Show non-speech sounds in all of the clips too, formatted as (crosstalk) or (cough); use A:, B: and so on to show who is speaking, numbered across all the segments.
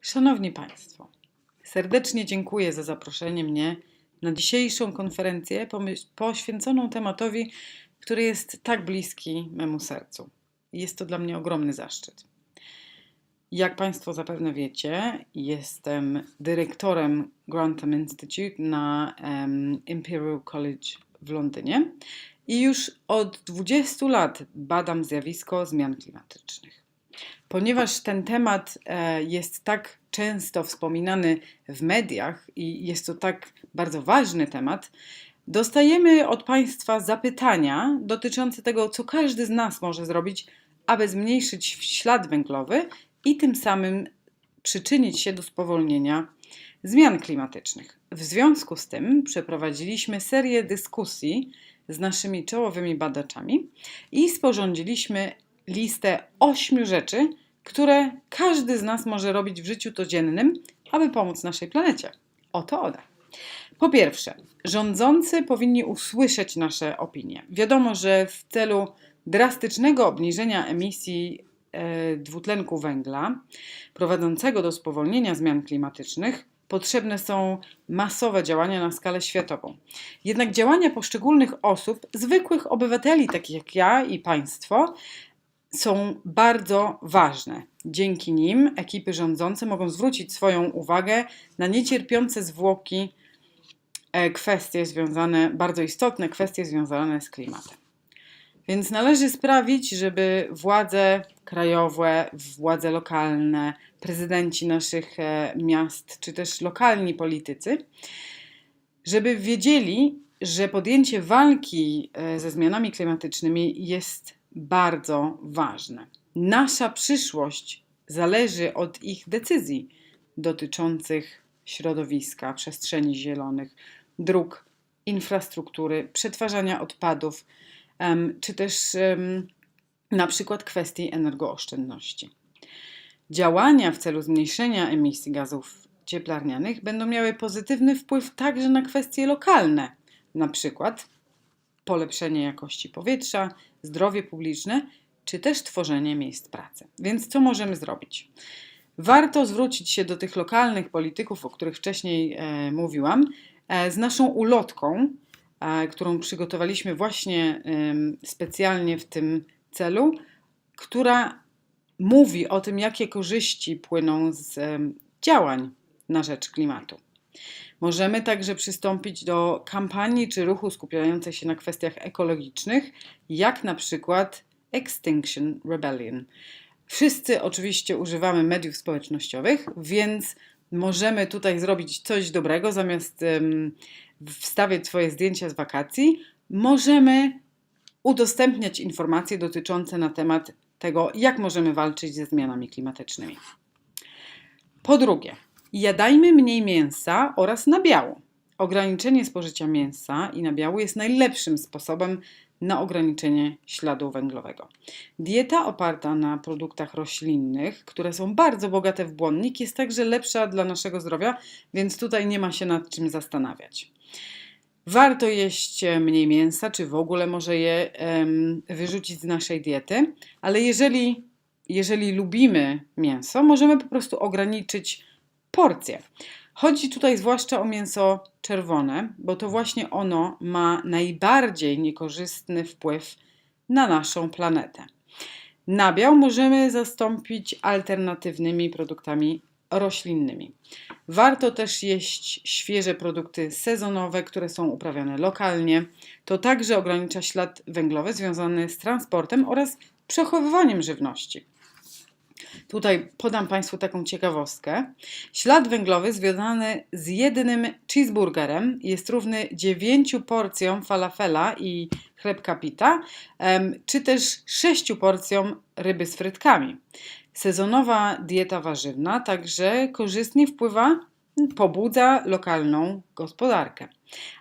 A: Szanowni Państwo, serdecznie dziękuję za zaproszenie mnie na dzisiejszą konferencję poświęconą tematowi, który jest tak bliski memu sercu. Jest to dla mnie ogromny zaszczyt. Jak Państwo zapewne wiecie, jestem dyrektorem Grantham Institute na em, Imperial College w Londynie i już od 20 lat badam zjawisko zmian klimatycznych. Ponieważ ten temat e, jest tak często wspominany w mediach i jest to tak bardzo ważny temat, dostajemy od Państwa zapytania dotyczące tego, co każdy z nas może zrobić, aby zmniejszyć ślad węglowy i tym samym przyczynić się do spowolnienia zmian klimatycznych. W związku z tym przeprowadziliśmy serię dyskusji z naszymi czołowymi badaczami i sporządziliśmy listę ośmiu rzeczy, które każdy z nas może robić w życiu codziennym, aby pomóc naszej planecie. Oto one. Po pierwsze, rządzący powinni usłyszeć nasze opinie. Wiadomo, że w celu drastycznego obniżenia emisji e, dwutlenku węgla, prowadzącego do spowolnienia zmian klimatycznych, potrzebne są masowe działania na skalę światową. Jednak działania poszczególnych osób, zwykłych obywateli, takich jak ja i państwo, są bardzo ważne. Dzięki nim ekipy rządzące mogą zwrócić swoją uwagę na niecierpiące zwłoki e, kwestie związane, bardzo istotne kwestie związane z klimatem. Więc należy sprawić, żeby władze krajowe, władze lokalne, prezydenci naszych e, miast, czy też lokalni politycy, żeby wiedzieli, że podjęcie walki e, ze zmianami klimatycznymi jest bardzo ważne. Nasza przyszłość zależy od ich decyzji dotyczących środowiska, przestrzeni zielonych, dróg, infrastruktury, przetwarzania odpadów, czy też na przykład kwestii energooszczędności. Działania w celu zmniejszenia emisji gazów cieplarnianych będą miały pozytywny wpływ także na kwestie lokalne, na przykład polepszenie jakości powietrza, zdrowie publiczne, czy też tworzenie miejsc pracy. Więc co możemy zrobić? Warto zwrócić się do tych lokalnych polityków, o których wcześniej e, mówiłam, e, z naszą ulotką, e, którą przygotowaliśmy właśnie em, specjalnie w tym celu, która mówi o tym, jakie korzyści płyną z em, działań na rzecz klimatu. Możemy także przystąpić do kampanii czy ruchu skupiającej się na kwestiach ekologicznych, jak na przykład Extinction Rebellion. Wszyscy oczywiście używamy mediów społecznościowych, więc możemy tutaj zrobić coś dobrego. Zamiast em, wstawiać swoje zdjęcia z wakacji, możemy udostępniać informacje dotyczące na temat tego, jak możemy walczyć ze zmianami klimatycznymi. Po drugie, jadajmy mniej mięsa oraz nabiału. Ograniczenie spożycia mięsa i nabiału jest najlepszym sposobem na ograniczenie śladu węglowego. Dieta oparta na produktach roślinnych, które są bardzo bogate w błonnik, jest także lepsza dla naszego zdrowia, więc tutaj nie ma się nad czym zastanawiać. Warto jeść e, mniej mięsa, czy w ogóle może je em, wyrzucić z naszej diety, ale jeżeli, jeżeli lubimy mięso, możemy po prostu ograniczyć porcje. Chodzi tutaj zwłaszcza o mięso czerwone, bo to właśnie ono ma najbardziej niekorzystny wpływ na naszą planetę. Nabiał możemy zastąpić alternatywnymi produktami roślinnymi. Warto też jeść świeże produkty sezonowe, które są uprawiane lokalnie. To także ogranicza ślad węglowy związany z transportem oraz przechowywaniem żywności. Tutaj podam Państwu taką ciekawostkę. Ślad węglowy związany z jednym cheeseburgerem jest równy 9 porcjom falafela i chlebka pita, czy też 6 porcjom ryby z frytkami. Sezonowa dieta warzywna także korzystnie wpływa, pobudza lokalną gospodarkę.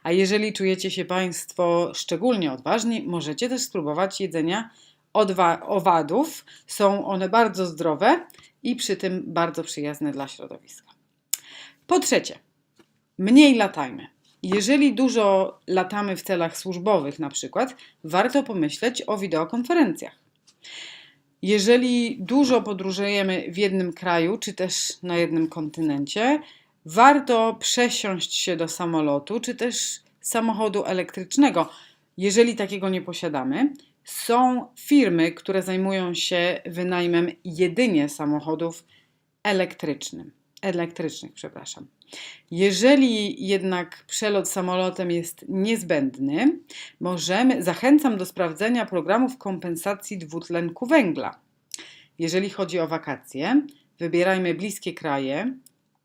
A: A jeżeli czujecie się Państwo szczególnie odważni, możecie też spróbować jedzenia owadów. Są one bardzo zdrowe i przy tym bardzo przyjazne dla środowiska. Po trzecie, mniej latajmy. Jeżeli dużo latamy w celach służbowych, na przykład, warto pomyśleć o wideokonferencjach. Jeżeli dużo podróżujemy w jednym kraju, czy też na jednym kontynencie, warto przesiąść się do samolotu, czy też samochodu elektrycznego. Jeżeli takiego nie posiadamy, są firmy, które zajmują się wynajmem jedynie samochodów elektrycznym, elektrycznych. Przepraszam. Jeżeli jednak przelot samolotem jest niezbędny, możemy, zachęcam do sprawdzenia programów kompensacji dwutlenku węgla. Jeżeli chodzi o wakacje, wybierajmy bliskie kraje,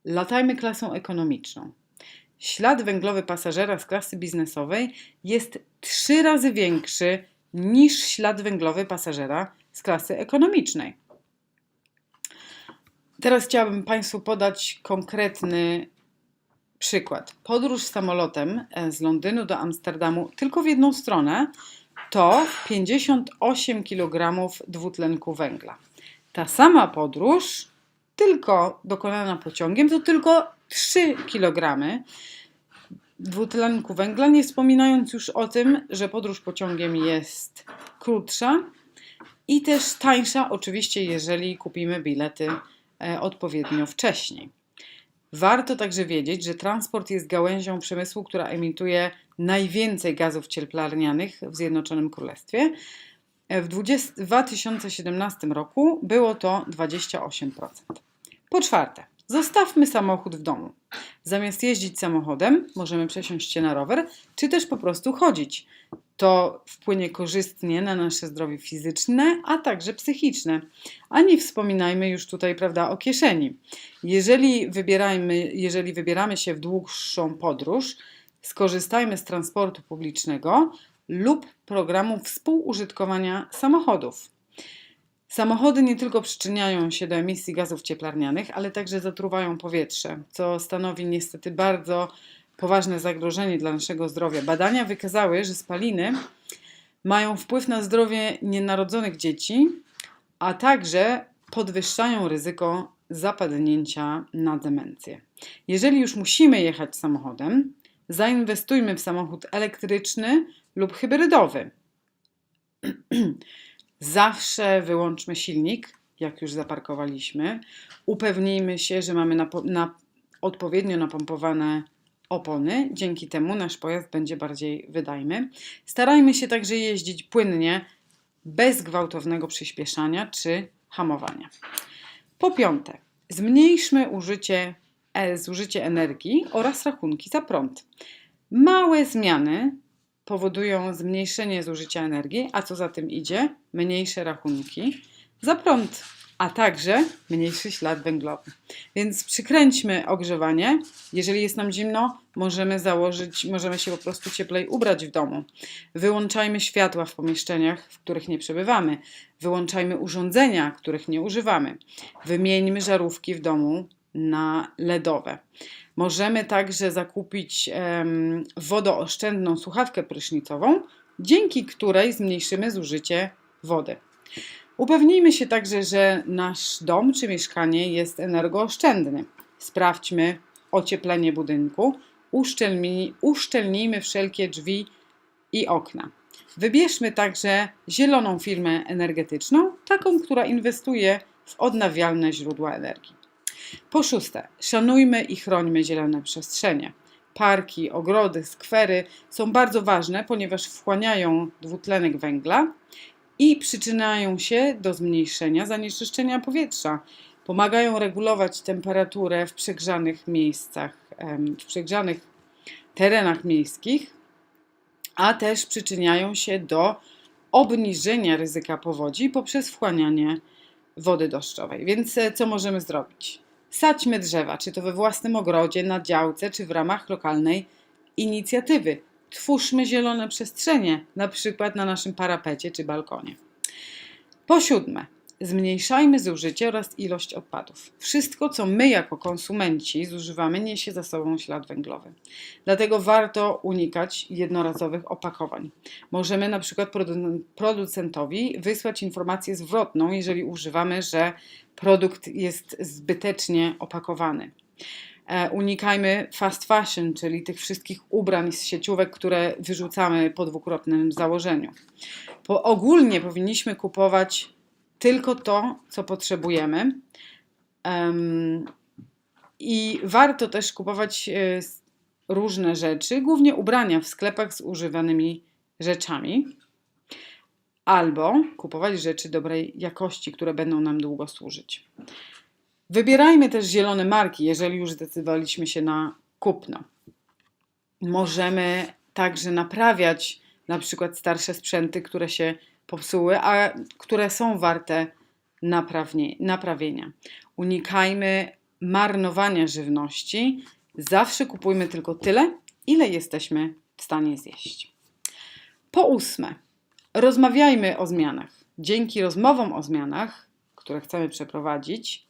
A: latajmy klasą ekonomiczną. Ślad węglowy pasażera z klasy biznesowej jest trzy razy większy niż ślad węglowy pasażera z klasy ekonomicznej. Teraz chciałabym Państwu podać konkretny przykład. Podróż samolotem e, z Londynu do Amsterdamu tylko w jedną stronę to 58 kg dwutlenku węgla. Ta sama podróż, tylko dokonana pociągiem, to tylko 3 kg dwutlenku węgla, nie wspominając już o tym, że podróż pociągiem jest krótsza i też tańsza, oczywiście, jeżeli kupimy bilety e, odpowiednio wcześniej. Warto także wiedzieć, że transport jest gałęzią przemysłu, która emituje najwięcej gazów cieplarnianych w Zjednoczonym Królestwie. W 20, 2017 roku było to 28%. Po czwarte, zostawmy samochód w domu. Zamiast jeździć samochodem, możemy przesiąść się na rower, czy też po prostu chodzić. To wpłynie korzystnie na nasze zdrowie fizyczne, a także psychiczne. A nie wspominajmy już tutaj, prawda, o kieszeni. Jeżeli, wybierajmy, jeżeli wybieramy się w dłuższą podróż, skorzystajmy z transportu publicznego lub programu współużytkowania samochodów. Samochody nie tylko przyczyniają się do emisji gazów cieplarnianych, ale także zatruwają powietrze, co stanowi niestety bardzo poważne zagrożenie dla naszego zdrowia. Badania wykazały, że spaliny mają wpływ na zdrowie nienarodzonych dzieci, a także podwyższają ryzyko zapadnięcia na demencję. Jeżeli już musimy jechać samochodem, zainwestujmy w samochód elektryczny lub hybrydowy. (clears throat) Zawsze wyłączmy silnik, jak już zaparkowaliśmy. Upewnijmy się, że mamy na, na odpowiednio napompowane opony. Dzięki temu nasz pojazd będzie bardziej wydajny. Starajmy się także jeździć płynnie, bez gwałtownego przyspieszania czy hamowania. Po piąte, zmniejszmy użycie, e, zużycie energii oraz rachunki za prąd. Małe zmiany powodują zmniejszenie zużycia energii, a co za tym idzie, mniejsze rachunki za prąd, a także mniejszy ślad węglowy. Więc przykręćmy ogrzewanie. Jeżeli jest nam zimno, możemy założyć, możemy się po prostu cieplej ubrać w domu. Wyłączajmy światła w pomieszczeniach, w których nie przebywamy. Wyłączajmy urządzenia, których nie używamy. Wymieńmy żarówki w domu na LEDowe. Możemy także zakupić wodooszczędną słuchawkę prysznicową, dzięki której zmniejszymy zużycie wody. Upewnijmy się także, że nasz dom czy mieszkanie jest energooszczędny. Sprawdźmy ocieplenie budynku, uszczelnij, uszczelnijmy wszelkie drzwi i okna. Wybierzmy także zieloną firmę energetyczną, taką, która inwestuje w odnawialne źródła energii. Po szóste, szanujmy i chrońmy zielone przestrzenie. Parki, ogrody, skwery są bardzo ważne, ponieważ wchłaniają dwutlenek węgla i przyczyniają się do zmniejszenia zanieczyszczenia powietrza. Pomagają regulować temperaturę w przegrzanych miejscach, w przegrzanych terenach miejskich, a też przyczyniają się do obniżenia ryzyka powodzi poprzez wchłanianie wody deszczowej. Więc e, co możemy zrobić? Sadźmy drzewa, czy to we własnym ogrodzie, na działce, czy w ramach lokalnej inicjatywy. Twórzmy zielone przestrzenie, na przykład na naszym parapecie czy balkonie. Po siódme, zmniejszajmy zużycie oraz ilość odpadów. Wszystko, co my jako konsumenci zużywamy, niesie za sobą ślad węglowy. Dlatego warto unikać jednorazowych opakowań. Możemy na przykład producentowi wysłać informację zwrotną, jeżeli używamy, że produkt jest zbytecznie opakowany. E, unikajmy fast fashion, czyli tych wszystkich ubrań z sieciówek, które wyrzucamy po dwukrotnym założeniu. Ogólnie powinniśmy kupować tylko to, co potrzebujemy. Em, I warto też kupować e, różne rzeczy, głównie ubrania w sklepach z używanymi rzeczami. Albo kupować rzeczy dobrej jakości, które będą nam długo służyć. Wybierajmy też zielone marki, jeżeli już zdecydowaliśmy się na kupno. Możemy także naprawiać na przykład starsze sprzęty, które się popsuły, a które są warte naprawienia. Unikajmy marnowania żywności. Zawsze kupujmy tylko tyle, ile jesteśmy w stanie zjeść. Po ósme, rozmawiajmy o zmianach. Dzięki rozmowom o zmianach, które chcemy przeprowadzić,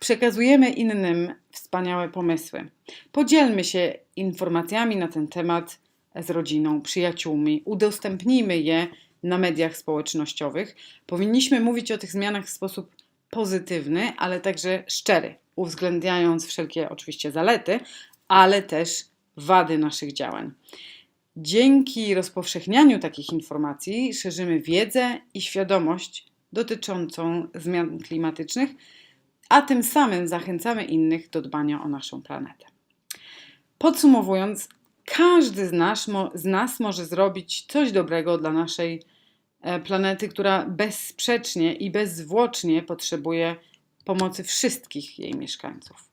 A: przekazujemy innym wspaniałe pomysły. Podzielmy się informacjami na ten temat z rodziną, przyjaciółmi, udostępnijmy je na mediach społecznościowych. Powinniśmy mówić o tych zmianach w sposób pozytywny, ale także szczery, uwzględniając wszelkie oczywiście zalety, ale też wady naszych działań. Dzięki rozpowszechnianiu takich informacji szerzymy wiedzę i świadomość dotyczącą zmian klimatycznych, a tym samym zachęcamy innych do dbania o naszą planetę. Podsumowując, każdy z nas, z nas może zrobić coś dobrego dla naszej planety, która bezsprzecznie i bezzwłocznie potrzebuje pomocy wszystkich jej mieszkańców.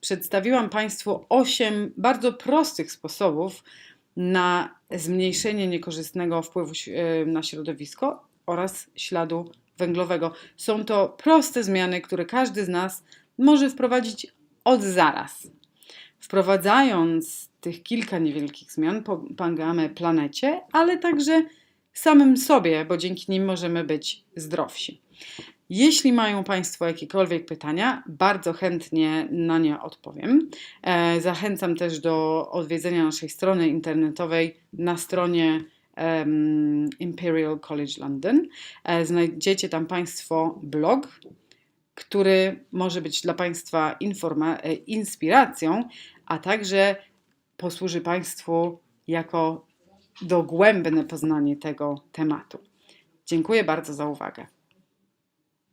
A: Przedstawiłam Państwu osiem bardzo prostych sposobów na zmniejszenie niekorzystnego wpływu e, na środowisko oraz śladu węglowego. Są to proste zmiany, które każdy z nas może wprowadzić od zaraz. Wprowadzając tych kilka niewielkich zmian, pomagamy planecie, ale także samym sobie, bo dzięki nim możemy być zdrowsi. Jeśli mają Państwo jakiekolwiek pytania, bardzo chętnie na nie odpowiem. E, Zachęcam też do odwiedzenia naszej strony internetowej na stronie Imperial College London. E, Znajdziecie tam Państwo blog, który może być dla Państwa e, inspiracją, a także posłuży Państwu jako dogłębne poznanie tego tematu. Dziękuję bardzo za uwagę.